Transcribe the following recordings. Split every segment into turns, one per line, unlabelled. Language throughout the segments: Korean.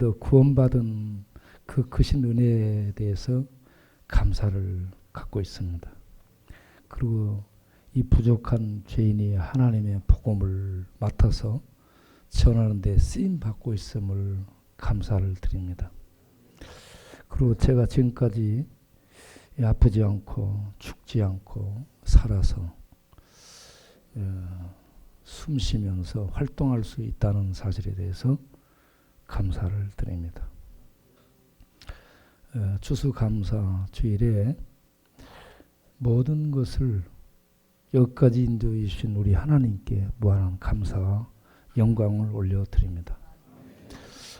그래도 구원받은 그 크신 은혜에 대해서 감사를 갖고 있습니다. 그리고 이 부족한 죄인이 하나님의 복음을 맡아서 전하는 데 쓰임 받고 있음을 감사를 드립니다. 그리고 제가 지금까지 아프지 않고 죽지 않고 살아서 어, 숨 쉬면서 활동할 수 있다는 사실에 대해서 감사를 드립니다. 어, 추수감사 주일에 모든 것을 여기까지 인도해 주신 우리 하나님께 무한한 감사와 영광을 올려드립니다.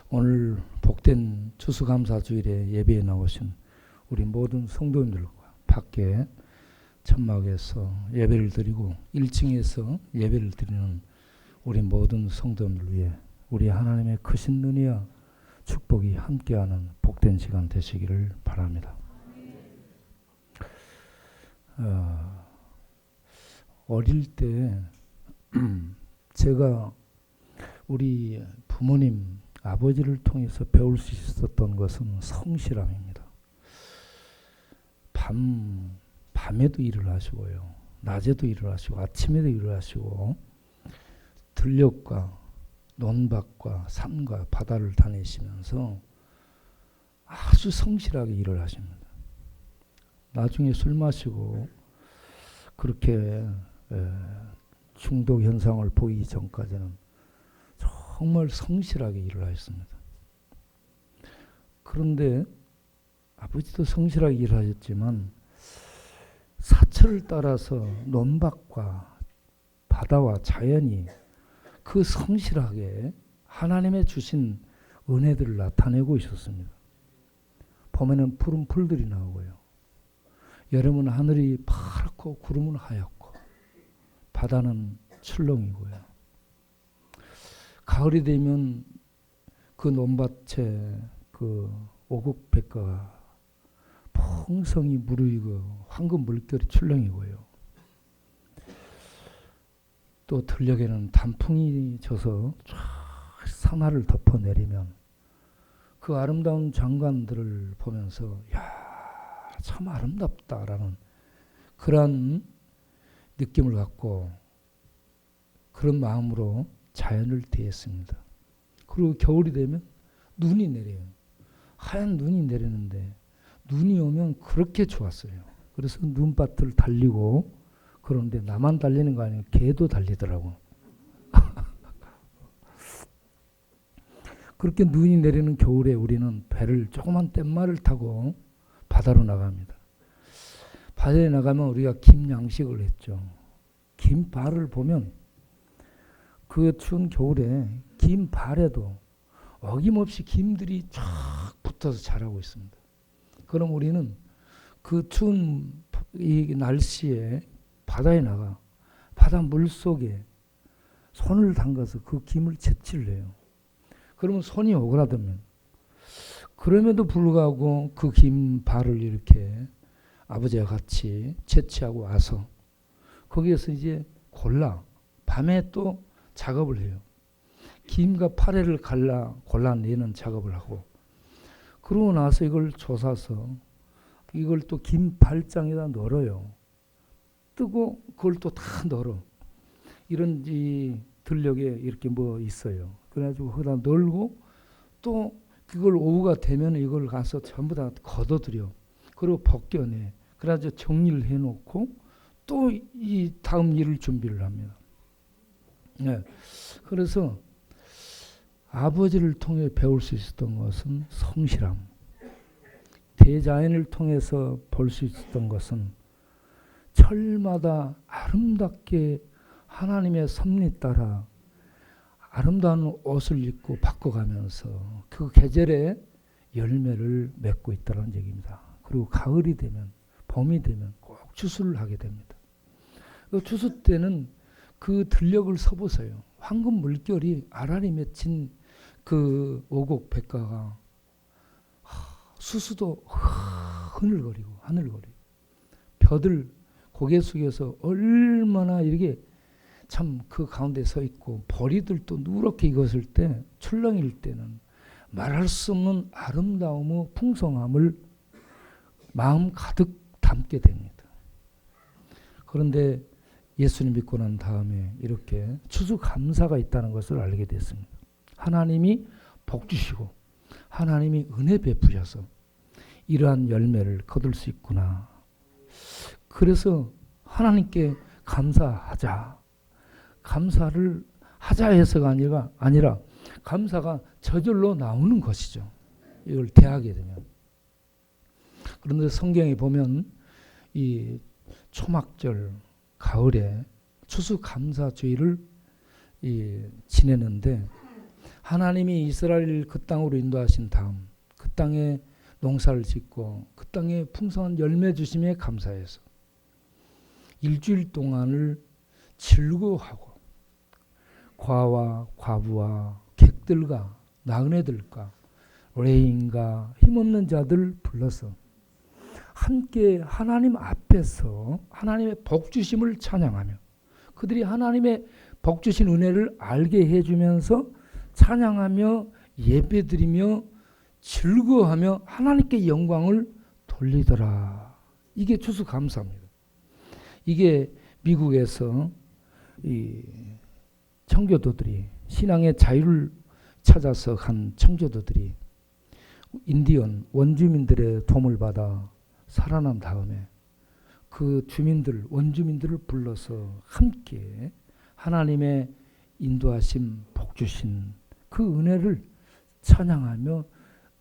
오늘 복된 추수감사 주일에 예배에 나오신 우리 모든 성도님들과 밖에 천막에서 예배를 드리고 1층에서 예배를 드리는 우리 모든 성도님을 위해 우리 하나님의 크신 은혜와 축복이 함께하는 복된 시간 되시기를 바랍니다. 어, 어릴 때 제가 우리 부모님 아버지를 통해서 배울 수 있었던 것은 성실함입니다. 밤 밤에도 일을 하시고요. 낮에도 일을 하시고 아침에도 일을 하시고 들녘과 논밭과 산과 바다를 다니시면서 아주 성실하게 일을 하십니다. 나중에 술 마시고 그렇게 중독 현상을 보이기 전까지는 정말 성실하게 일을 하셨습니다. 그런데 아버지도 성실하게 일하셨지만 사철을 따라서 논밭과 바다와 자연이 그 성실하게 하나님의 주신 은혜들을 나타내고 있었습니다. 봄에는 푸른 풀들이 나오고요. 여름은 하늘이 파랗고 구름은 하얗고 바다는 출렁이고요. 가을이 되면 그 논밭에 그 오곡백과가 풍성이 무르익어 황금 물결이 출렁이고요. 또 들녘에는 단풍이 져서 쫙 산하를 덮어내리면 그 아름다운 장관들을 보면서 야 참 아름답다라는 그런 느낌을 갖고 그런 마음으로 자연을 대했습니다. 그리고 겨울이 되면 눈이 내려요. 하얀 눈이 내리는데 눈이 오면 그렇게 좋았어요. 그래서 눈밭을 달리고 그런데 나만 달리는 거 아니에요. 개도 달리더라고. 그렇게 눈이 내리는 겨울에 우리는 배를 조그만 뗏말을 타고 바다로 나갑니다. 바다에 나가면 우리가 김 양식을 했죠. 김발을 보면 그 추운 겨울에 김발에도 어김없이 김들이 쫙 붙어서 자라고 있습니다. 그럼 우리는 그 추운 이 날씨에 바다에 나가 바다 물 속에 손을 담가서 그 김을 채취를 해요. 그러면 손이 오그라들면 그럼에도 불구하고 그 김 발을 이렇게 아버지와 같이 채취하고 와서 거기에서 이제 골라 밤에 또 작업을 해요. 김과 파래를 갈라 골라내는 작업을 하고 그러고 나서 이걸 조사서 이걸 또 김 발장에다 널어요. 뜨고 그걸 또 다 널어. 이런 이 들녘에 이렇게 뭐 있어요. 그래가지고 거기다 널고 또 그걸 오후가 되면 이걸 가서 전부 다 걷어들여. 그리고 벗겨내. 그래가지고 정리를 해놓고 또 이 다음 일을 준비를 합니다. 네. 그래서 아버지를 통해 배울 수 있었던 것은 성실함. 대자연을 통해서 볼 수 있었던 것은 철마다 아름답게 하나님의 섭리 따라 아름다운 옷을 입고 바꿔가면서 그 계절에 열매를 맺고 있다는 얘기입니다. 그리고 가을이 되면 봄이 되면 꼭 추수를 하게 됩니다. 그 추수 때는 그 들녘을 서보세요. 황금 물결이 아라리 맺힌 그 오곡 백가가 수수도 흐늘거리고 하늘거리고 벼들 고개 숙여서 얼마나 이렇게 참 그 가운데 서 있고 버리들도 누렇게 익었을 때 출렁일 때는 말할 수 없는 아름다움의 풍성함을 마음 가득 담게 됩니다. 그런데 예수님 믿고 난 다음에 이렇게 추수감사가 있다는 것을 알게 됐습니다. 하나님이 복 주시고 하나님이 은혜 베푸셔서 이러한 열매를 거둘 수 있구나. 그래서 하나님께 감사하자. 감사를 하자 해서가 아니라, 아니라 감사가 저절로 나오는 것이죠. 이걸 대하게 되면. 그런데 성경에 보면 이 초막절 가을에 추수감사주의를 이 지내는데 하나님이 이스라엘 그 땅으로 인도하신 다음 그 땅에 농사를 짓고 그 땅에 풍성한 열매 주심에 감사해서 일주일 동안을 즐거워하고 과와 과부와 객들과 나그네들과 레인과 힘없는 자들 불러서 함께 하나님 앞에서 하나님의 복 주심을 찬양하며 그들이 하나님의 복 주신 은혜를 알게 해주면서 찬양하며 예배드리며 즐거워하며 하나님께 영광을 돌리더라. 이게 추수 감사입니다. 이게 미국에서 이 청교도들이 신앙의 자유를 찾아서 간 청교도들이 인디언 원주민들의 도움을 받아 살아난 다음에 그 주민들 원주민들을 불러서 함께 하나님의 인도하심 복 주신 그 은혜를 찬양하며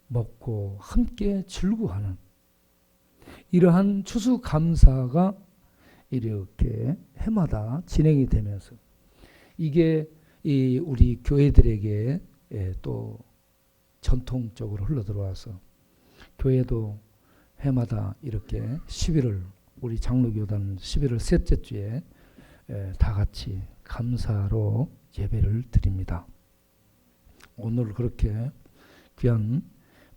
먹고 함께 즐거워하는 이러한 추수 감사가 이렇게 해마다 진행이 되면서 이게 이 우리 교회들에게 예, 또 전통적으로 흘러 들어와서 교회도 해마다 이렇게 11월 우리 장로교단 11월 셋째 주에 예, 다 같이 감사로 예배를 드립니다. 오늘 그렇게 귀한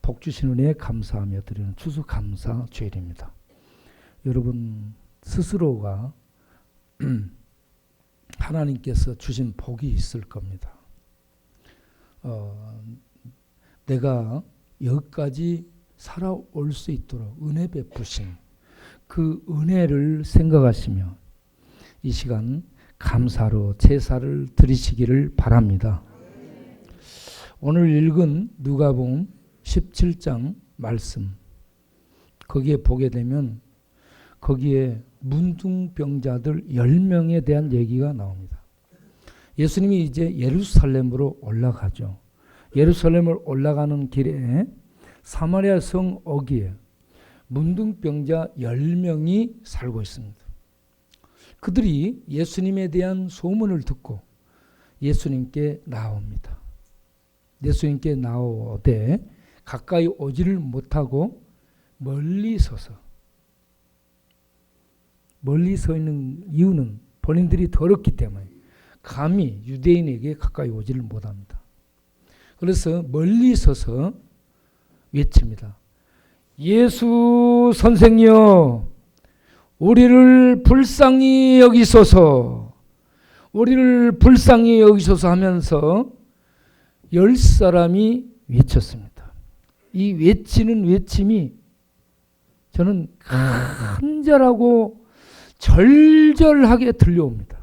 복 주신 은혜에 감사하며 드리는 추수 감사 주일입니다. 여러분 스스로가 하나님께서 주신 복이 있을 겁니다. 어, 내가 여기까지 살아올 수 있도록 은혜 베푸신 그 은혜를 생각하시며 이 시간 감사로 제사를 드리시기를 바랍니다. 오늘 읽은 누가복음 17장 말씀 거기에 보게 되면 거기에 문둥병자들 10명에 대한 얘기가 나옵니다. 예수님이 이제 예루살렘으로 올라가죠. 예루살렘을 올라가는 길에 사마리아 성 어기에 문둥병자 10명이 살고 있습니다. 그들이 예수님에 대한 소문을 듣고 예수님께 나옵니다. 예수님께 나오되 가까이 오지를 못하고 멀리 서서 멀리 서 있는 이유는 본인들이 더럽기 때문에 감히 유대인에게 가까이 오지를 못합니다. 그래서 멀리 서서 외칩니다. 예수 선생여, 우리를 불쌍히 여기소서, 우리를 불쌍히 여기소서 하면서 열 사람이 외쳤습니다. 이 외치는 외침이 저는 간절하고 절절하게 들려옵니다.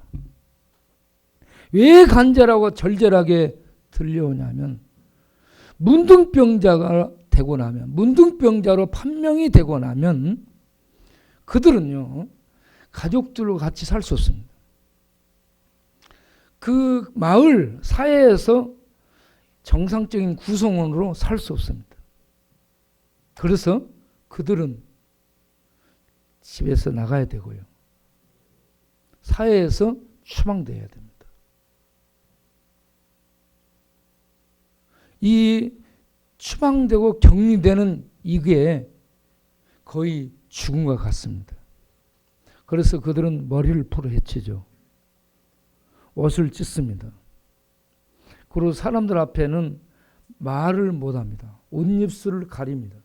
왜 간절하고 절절하게 들려오냐면 문둥병자가 되고 나면 문둥병자로 판명이 되고 나면 그들은요 가족들과 같이 살 수 없습니다. 그 마을 사회에서 정상적인 구성원으로 살 수 없습니다. 그래서 그들은 집에서 나가야 되고요. 사회에서 추방돼야 됩니다. 이 추방되고 격리되는 이게 거의 죽음과 같습니다. 그래서 그들은 머리를 풀어 헤치죠. 옷을 찢습니다. 그리고 사람들 앞에는 말을 못합니다. 옷입술을 가립니다.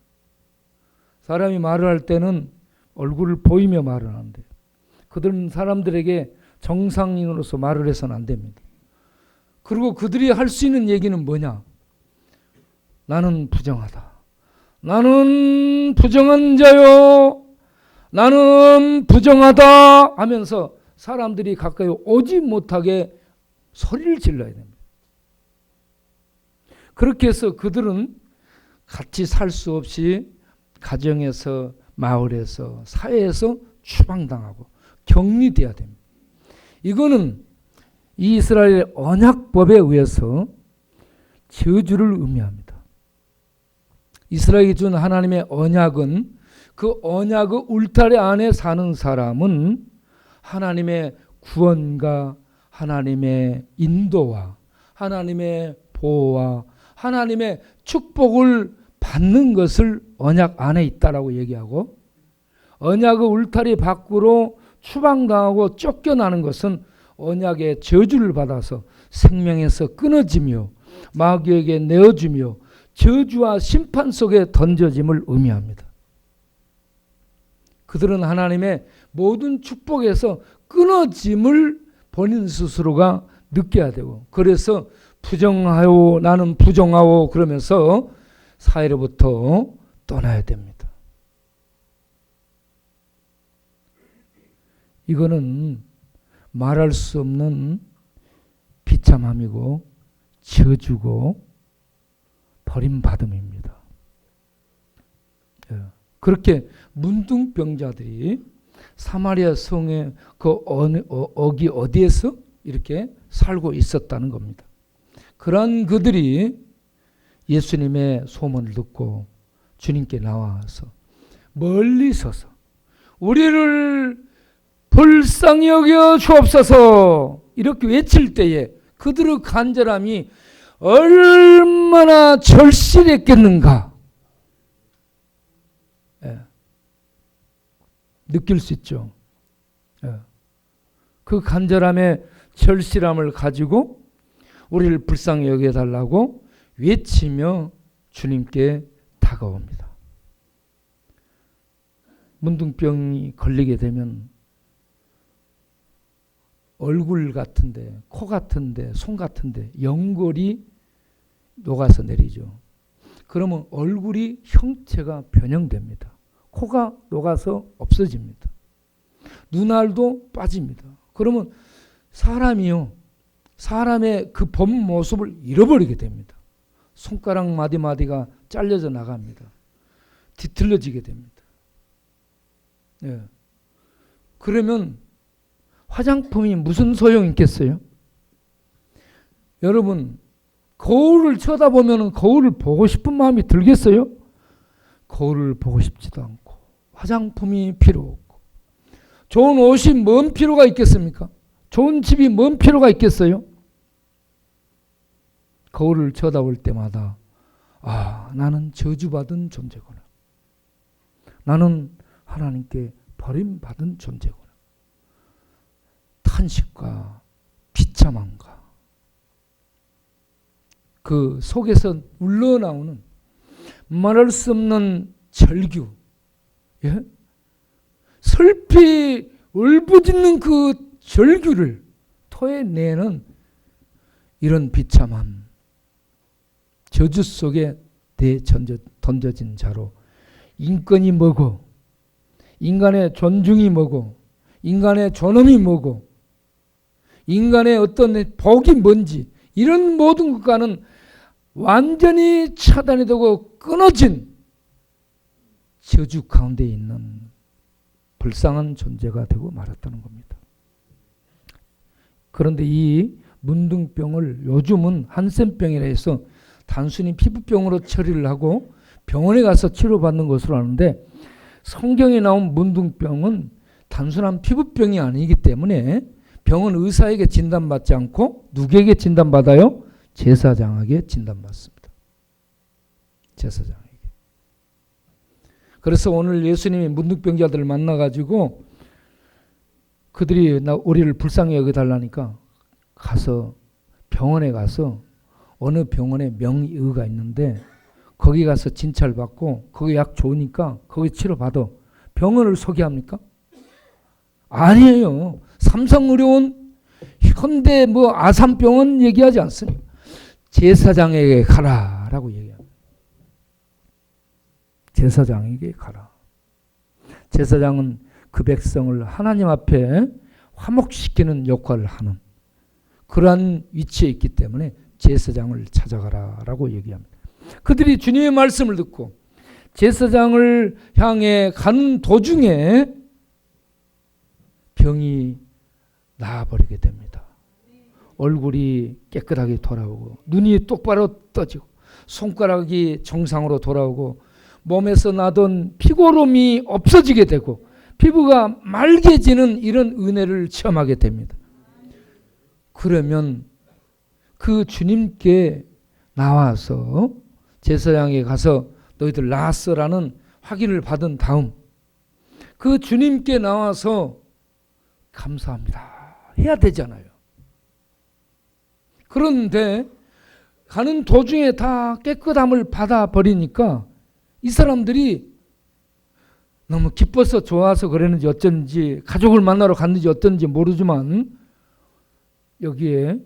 사람이 말을 할 때는 얼굴을 보이며 말을 하는데 그들은 사람들에게 정상인으로서 말을 해서는 안 됩니다. 그리고 그들이 할 수 있는 얘기는 뭐냐? 나는 부정하다. 나는 부정한 자요. 나는 부정하다 하면서 사람들이 가까이 오지 못하게 소리를 질러야 됩니다. 그렇게 해서 그들은 같이 살 수 없이 가정에서 마을에서 사회에서 추방당하고 격리돼야 됩니다. 이거는 이스라엘 언약법에 의해서 저주를 의미합니다. 이스라엘이 준 하나님의 언약은 그 언약의 울타리 안에 사는 사람은 하나님의 구원과 하나님의 인도와 하나님의 보호와 하나님의 축복을 받는 것을 언약 안에 있다라고 얘기하고 언약의 울타리 밖으로 추방당하고 쫓겨나는 것은 언약의 저주를 받아서 생명에서 끊어지며 마귀에게 내어주며 저주와 심판 속에 던져짐을 의미합니다. 그들은 하나님의 모든 축복에서 끊어짐을 본인 스스로가 느껴야 되고 그래서 부정하오 나는 부정하오 그러면서 사회로부터 떠나야 됩니다. 이거는 말할 수 없는 비참함이고 저주고 버림받음입니다. 예. 그렇게 문둥병자들이 사마리아 성의 그 어, 어기 어디에서 이렇게 살고 있었다는 겁니다. 그런 그들이 예수님의 소문을 듣고 주님께 나와서 멀리 서서 우리를 불쌍히 여겨 주옵소서 이렇게 외칠 때에 그들의 간절함이 얼마나 절실했겠는가 예. 느낄 수 있죠. 예. 그 간절함의 절실함을 가지고 우리를 불쌍히 여겨달라고 외치며 주님께 다가옵니다. 문둥병이 걸리게 되면 얼굴 같은데, 코 같은데, 손 같은데 연골이 녹아서 내리죠. 그러면 얼굴이 형체가 변형됩니다. 코가 녹아서 없어집니다. 눈알도 빠집니다. 그러면 사람이요. 사람의 그 본 모습을 잃어버리게 됩니다. 손가락 마디마디가 잘려져 나갑니다. 뒤틀려지게 됩니다. 예. 그러면 화장품이 무슨 소용이 있겠어요? 여러분, 거울을 쳐다보면 거울을 보고 싶은 마음이 들겠어요? 거울을 보고 싶지도 않고, 화장품이 필요 없고, 좋은 옷이 뭔 필요가 있겠습니까? 좋은 집이 뭔 필요가 있겠어요? 거울을 쳐다볼 때마다, 아, 나는 저주받은 존재구나. 나는 하나님께 버림받은 존재구나. 탄식과 비참함과 그 속에서 울러나오는 말할 수 없는 절규, 예? 슬피 울부짖는 그 절규를 토해내는 이런 비참함, 저주 속에 던져진 자로 인권이 뭐고, 인간의 존중이 뭐고, 인간의 존엄이 뭐고, 인간의 어떤 복이 뭔지 이런 모든 것과는 완전히 차단이 되고 끊어진 저주 가운데 있는 불쌍한 존재가 되고 말았다는 겁니다. 그런데 이 문둥병을 요즘은 한센병이라 해서 단순히 피부병으로 처리를 하고 병원에 가서 치료받는 것으로 아는데 성경에 나온 문둥병은 단순한 피부병이 아니기 때문에 병은 의사에게 진단받지 않고 누구에게 진단받아요? 제사장에게 진단받습니다. 제사장에게. 그래서 오늘 예수님이 문둥병자들을 만나가지고 그들이 나 우리를 불쌍히 여겨달라니까 가서 병원에 가서 어느 병원에 명의가 있는데 거기 가서 진찰 받고 거기 약 좋으니까 거기 치료 받아 병원을 소개합니까? 아니에요. 삼성의료원, 현대 뭐 아산병원 얘기하지 않습니다. 제사장에게 가라라고 얘기합니다. 제사장에게 가라. 제사장은 그 백성을 하나님 앞에 화목시키는 역할을 하는 그러한 위치에 있기 때문에 제사장을 찾아가라라고 얘기합니다. 그들이 주님의 말씀을 듣고 제사장을 향해 가는 도중에 병이 나아버리게 됩니다. 얼굴이 깨끗하게 돌아오고 눈이 똑바로 떠지고 손가락이 정상으로 돌아오고 몸에서 나던 피고름이 없어지게 되고 피부가 맑아지는 이런 은혜를 체험하게 됩니다. 그러면 그 주님께 나와서 제사장에 가서 너희들 나았어라는 확인을 받은 다음 그 주님께 나와서 감사합니다 해야 되잖아요. 그런데 가는 도중에 다 깨끗함을 받아 버리니까 이 사람들이 너무 기뻐서 좋아서 그랬는지 어쩐지 가족을 만나러 갔는지 어쩐지 모르지만 여기에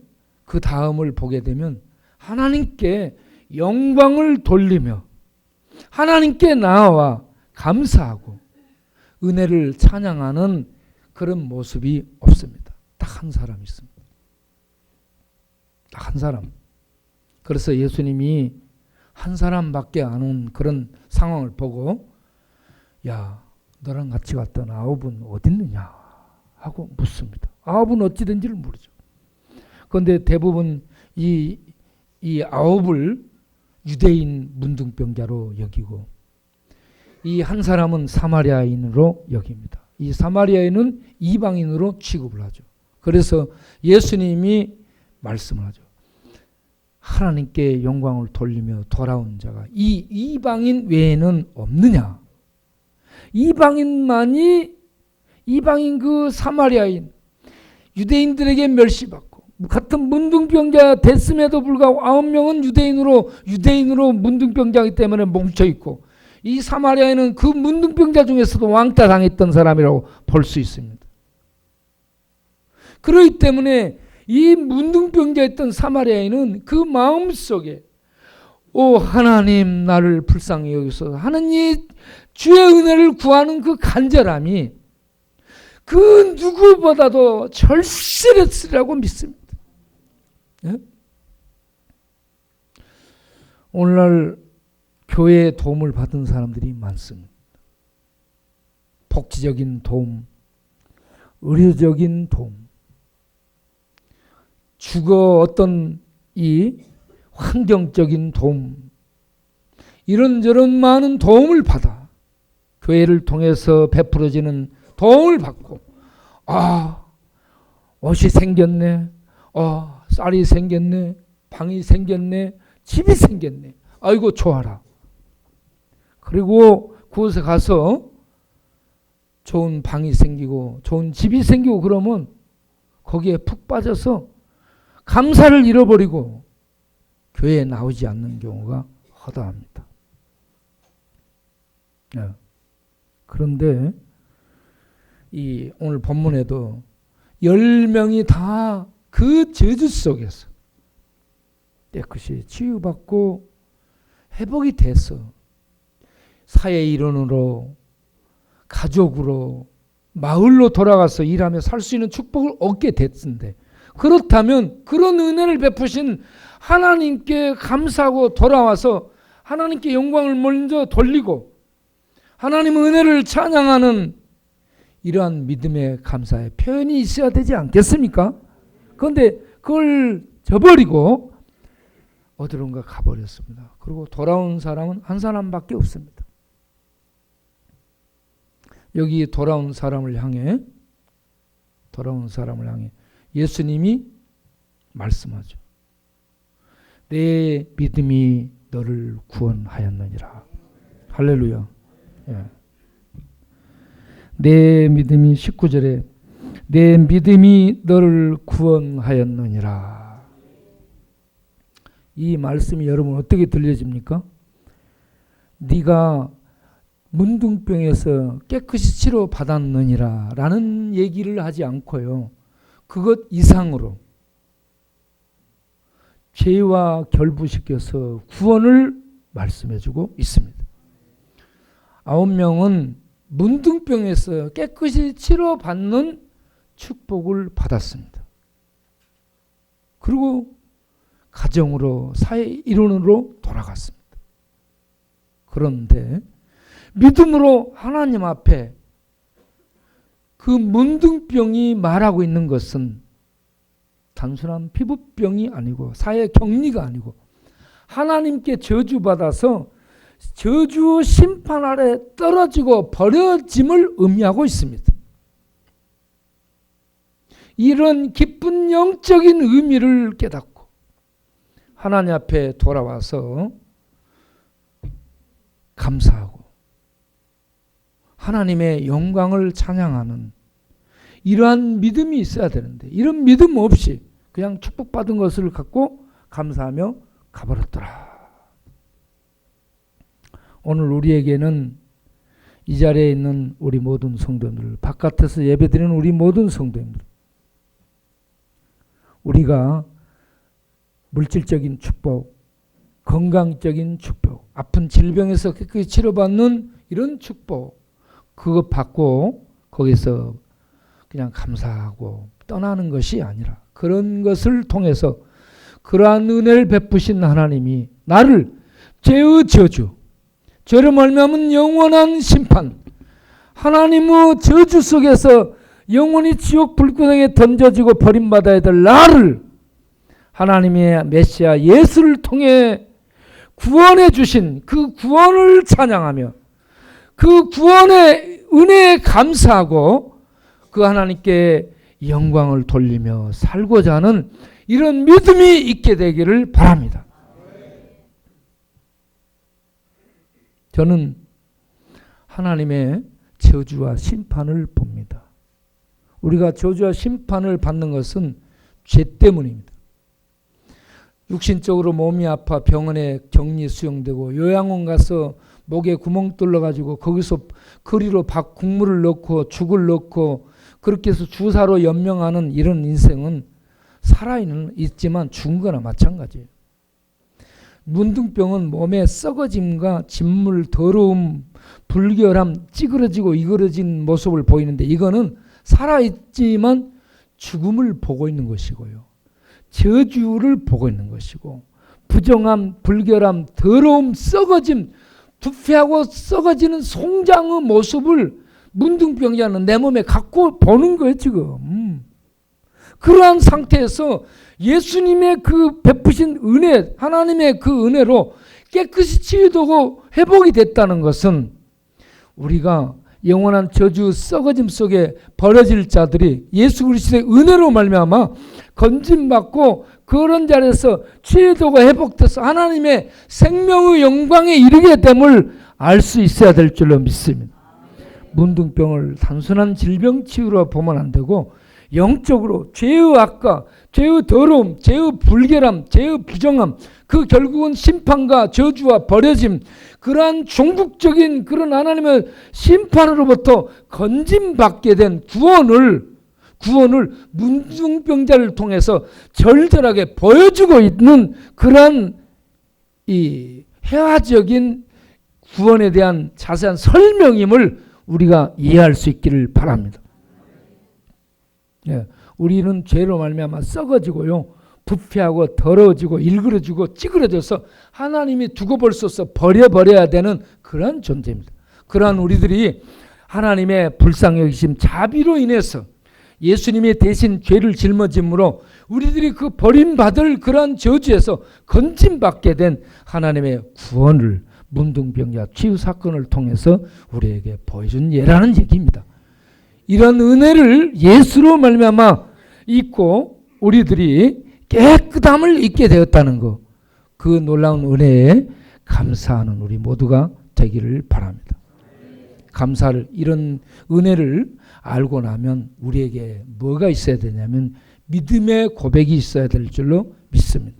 그 다음을 보게 되면 하나님께 영광을 돌리며 하나님께 나와 감사하고 은혜를 찬양하는 그런 모습이 없습니다. 딱 한 사람 있습니다. 딱 한 사람. 그래서 예수님이 한 사람밖에 안 온 그런 상황을 보고 야 너랑 같이 갔던 아홉은 어딨느냐 하고 묻습니다. 아홉은 어찌 된지를 모르죠. 그런데 대부분 이, 이 아홉을 유대인 문둥병자로 여기고 이 한 사람은 사마리아인으로 여깁니다. 이 사마리아인은 이방인으로 취급을 하죠. 그래서 예수님이 말씀을 하죠. 하나님께 영광을 돌리며 돌아온 자가 이 이방인 외에는 없느냐? 이방인만이 이방인 그 사마리아인 유대인들에게 멸시받고 같은 문둥병자 됐음에도 불구하고 아홉 명은 유대인으로 유대인으로 문둥병자이기 때문에 뭉쳐 있고 이 사마리아인은 그 문둥병자 중에서도 왕따 당했던 사람이라고 볼 수 있습니다. 그렇기 때문에 이 문둥병자였던 사마리아인은 그 마음 속에 오 하나님 나를 불쌍히 여기서 하나님 주의 은혜를 구하는 그 간절함이 그 누구보다도 절실했으라고 믿습니다. 예? 오늘날 교회의 도움을 받은 사람들이 많습니다. 복지적인 도움, 의료적인 도움, 주거 어떤 이 환경적인 도움, 이런저런 많은 도움을 받아 교회를 통해서 베풀어지는 도움을 받고 아 옷이 생겼네, 아 쌀이 생겼네, 방이 생겼네, 집이 생겼네. 아이고 좋아라. 그리고 그곳에 가서 좋은 방이 생기고 좋은 집이 생기고 그러면 거기에 푹 빠져서 감사를 잃어버리고 교회에 나오지 않는 경우가 허다합니다. 네. 그런데 이 오늘 본문에도 열 명이 다 그 저주 속에서 깨끗이 치유받고 회복이 돼서 사회 일원으로 가족으로 마을로 돌아가서 일하며 살 수 있는 축복을 얻게 됐는데 그렇다면 그런 은혜를 베푸신 하나님께 감사하고 돌아와서 하나님께 영광을 먼저 돌리고 하나님 은혜를 찬양하는 이러한 믿음의 감사의 표현이 있어야 되지 않겠습니까? 그런데 그걸 저버리고 어디론가 가버렸습니다. 그리고 돌아온 사람은 한 사람밖에 없습니다. 여기 돌아온 사람을 향해 돌아온 사람을 향해 예수님이 말씀하죠. 내 믿음이 너를 구원하였느니라. 할렐루야. 예. 내 믿음이 19절에 내 믿음이 너를 구원하였느니라. 이 말씀이 여러분 어떻게 들려집니까? 네가 문둥병에서 깨끗이 치료 받았느니라 라는 얘기를 하지 않고요. 그것 이상으로 죄와 결부시켜서 구원을 말씀해주고 있습니다. 아홉 명은 문둥병에서 깨끗이 치료받는 축복을 받았습니다. 그리고 가정으로 사회 일원으로 돌아갔습니다. 그런데 믿음으로 하나님 앞에 그 문둥병이 말하고 있는 것은 단순한 피부병이 아니고 사회 격리가 아니고 하나님께 저주받아서 저주 심판 아래 떨어지고 버려짐을 의미하고 있습니다. 이런 기쁜 영적인 의미를 깨닫고 하나님 앞에 돌아와서 감사하고 하나님의 영광을 찬양하는 이러한 믿음이 있어야 되는데 이런 믿음 없이 그냥 축복받은 것을 갖고 감사하며 가버렸더라. 오늘 우리에게는 이 자리에 있는 우리 모든 성도님들, 바깥에서 예배드리는 우리 모든 성도님들, 우리가 물질적인 축복, 건강적인 축복, 아픈 질병에서 깨끗이 치료받는 이런 축복, 그거 받고 거기서 그냥 감사하고 떠나는 것이 아니라 그런 것을 통해서 그러한 은혜를 베푸신 하나님이 나를 죄의 저주, 죄를 멀면 영원한 심판, 하나님의 저주 속에서 영원히 지옥 불구덩이에 던져지고 버림받아야 될 나를 하나님의 메시아 예수를 통해 구원해 주신 그 구원을 찬양하며 그 구원의 은혜에 감사하고 그 하나님께 영광을 돌리며 살고자 하는 이런 믿음이 있게 되기를 바랍니다. 저는 하나님의 저주와 심판을 봅니다. 우리가 저주와 심판을 받는 것은 죄 때문입니다. 육신적으로 몸이 아파 병원에 격리 수용되고 요양원 가서 목에 구멍 뚫려 가지고 거기서 거리로 밥 국물을 넣고 죽을 넣고 그렇게 해서 주사로 연명하는 이런 인생은 살아있는 있지만 죽은 거나 마찬가지예요. 문둥병은 몸의 썩어짐과 진물, 더러움, 불결함, 찌그러지고 이그러진 모습을 보이는데 이거는 살아있지만 죽음을 보고 있는 것이고요. 저주를 보고 있는 것이고 부정함, 불결함, 더러움, 썩어짐, 부패하고 썩어지는 송장의 모습을 문둥병자는 내 몸에 갖고 보는 거예요 지금. 음. 그러한 상태에서 예수님의 그 베푸신 은혜, 하나님의 그 은혜로 깨끗이 치유되고 회복이 됐다는 것은 우리가 영원한 저주 썩어짐 속에 버려질 자들이 예수 그리스도의 은혜로 말미암아 건짐받고 그런 자리에서 치유되고 회복돼서 하나님의 생명의 영광에 이르게 됨을 알 수 있어야 될 줄로 믿습니다. 문둥병을 단순한 질병 치유로 보면 안 되고 영적으로 죄의 악과 죄의 더러움, 죄의 불결함, 죄의 부정함, 그 결국은 심판과 저주와 버려짐, 그러한 종국적인 그런 하나님의 심판으로부터 건짐받게 된 구원을 구원을 문둥병자를 통해서 절절하게 보여주고 있는 그러한 이 회화적인 구원에 대한 자세한 설명임을 우리가 이해할 수 있기를 바랍니다. 예, 우리는 죄로 말미암아 썩어지고요. 부패하고 더러워지고 일그러지고 찌그러져서 하나님이 두고 볼 수 없어 버려버려야 되는 그런 존재입니다. 그러한 우리들이 하나님의 불쌍히 여기심 자비로 인해서 예수님이 대신 죄를 짊어짐으로 우리들이 그 버림받을 그러한 저주에서 건짐받게 된 하나님의 구원을 문둥병자 치유 사건을 통해서 우리에게 보여준 예라는 얘기입니다. 이런 은혜를 예수로 말미암아 있고 우리들이 깨끗함을 잊게 되었다는 것. 그 놀라운 은혜에 감사하는 우리 모두가 되기를 바랍니다. 감사를 이런 은혜를 알고 나면 우리에게 뭐가 있어야 되냐면 믿음의 고백이 있어야 될 줄로 믿습니다.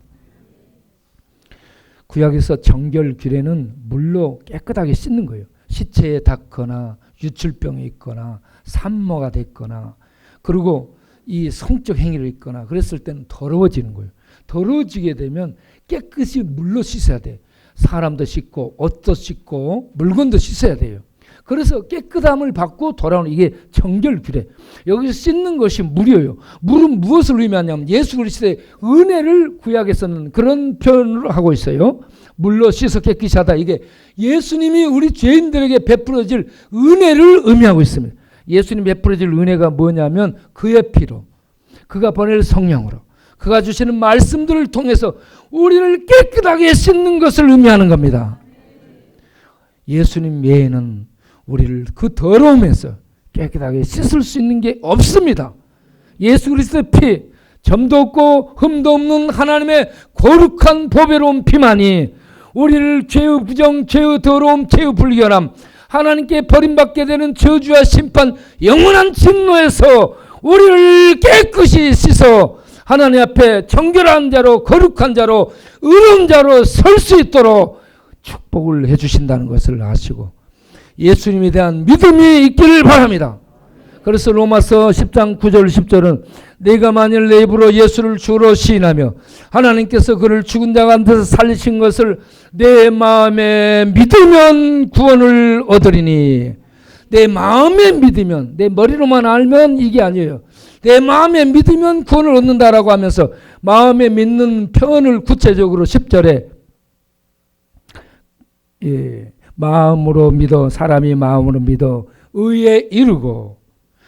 구약에서 정결 규례는 물로 깨끗하게 씻는 거예요. 시체에 닿거나 유출병이 있거나 산모가 됐거나 그리고 이 성적 행위를 있거나 그랬을 때는 더러워지는 거예요. 더러워지게 되면 깨끗이 물로 씻어야 돼. 사람도 씻고 옷도 씻고 물건도 씻어야 돼요. 그래서 깨끗함을 받고 돌아오는 이게 정결 규례. 여기서 씻는 것이 물이에요. 물은 무엇을 의미하냐면 예수 그리스도의 은혜를 구약에서는 그런 표현을 하고 있어요. 물로 씻어 깨끗이 하다. 이게 예수님이 우리 죄인들에게 베풀어질 은혜를 의미하고 있습니다. 예수님 베풀어질 은혜가 뭐냐면 그의 피로 그가 보낼 성령으로 그가 주시는 말씀들을 통해서 우리를 깨끗하게 씻는 것을 의미하는 겁니다. 예수님 외에는 우리를 그 더러움에서 깨끗하게 씻을 수 있는 게 없습니다. 예수 그리스도의 피, 점도 없고 흠도 없는 하나님의 거룩한 보배로운 피만이 우리를 죄의 부정, 죄의 더러움, 죄의 불결함, 하나님께 버림받게 되는 저주와 심판, 영원한 진노에서 우리를 깨끗이 씻어 하나님 앞에 정결한 자로 거룩한 자로 의로운 자로 설 수 있도록 축복을 해 주신다는 것을 아시고 예수님에 대한 믿음이 있기를 바랍니다. 그래서 로마서 10장 9절 10절은 내가 만일 내 입으로 예수를 주로 시인하며 하나님께서 그를 죽은 자 가운데서 살리신 것을 내 마음에 믿으면 구원을 얻으리니 내 마음에 믿으면 내 머리로만 알면 이게 아니에요. 내 마음에 믿으면 구원을 얻는다라고 하면서 마음에 믿는 표현을 구체적으로 10절에 예, 마음으로 믿어 사람이 마음으로 믿어 의에 이르고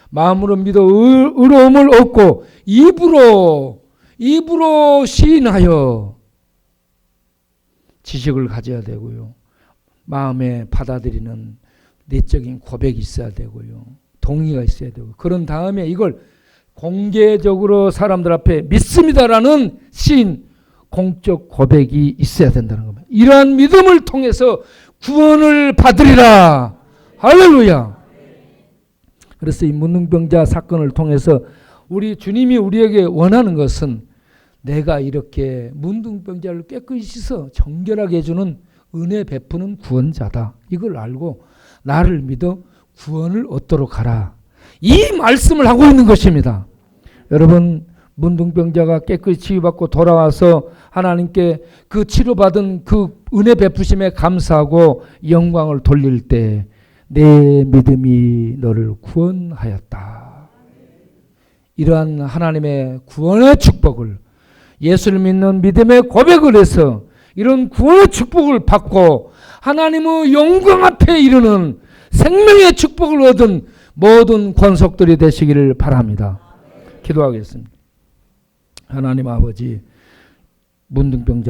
마음으로 믿어 의, 의로움을 얻고 입으로 입으로 시인하여 지식을 가져야 되고요. 마음에 받아들이는 내적인 고백이 있어야 되고요. 동의가 있어야 되고 그런 다음에 이걸 공개적으로 사람들 앞에 믿습니다라는 시인 공적 고백이 있어야 된다는 겁니다. 이러한 믿음을 통해서 구원을 받으리라. 할렐루야. 그래서 이 문둥병자 사건을 통해서 우리 주님이 우리에게 원하는 것은 내가 이렇게 문둥병자를 깨끗이 씻어 정결하게 해주는 은혜 베푸는 구원자다. 이걸 알고 나를 믿어 구원을 얻도록 하라. 이 말씀을 하고 있는 것입니다. 여러분 문둥병자가 깨끗이 치유받고 돌아와서 하나님께 그 치료받은 그 은혜 베푸심에 감사하고 영광을 돌릴 때 내 믿음이 너를 구원하였다. 이러한 하나님의 구원의 축복을 예수를 믿는 믿음의 고백을 해서 이런 구원의 축복을 받고 하나님의 영광 앞에 이르는 생명의 축복을 얻은 모든 권속들이 되시기를 바랍니다. 기도하겠습니다. 하나님 아버지 문둥병자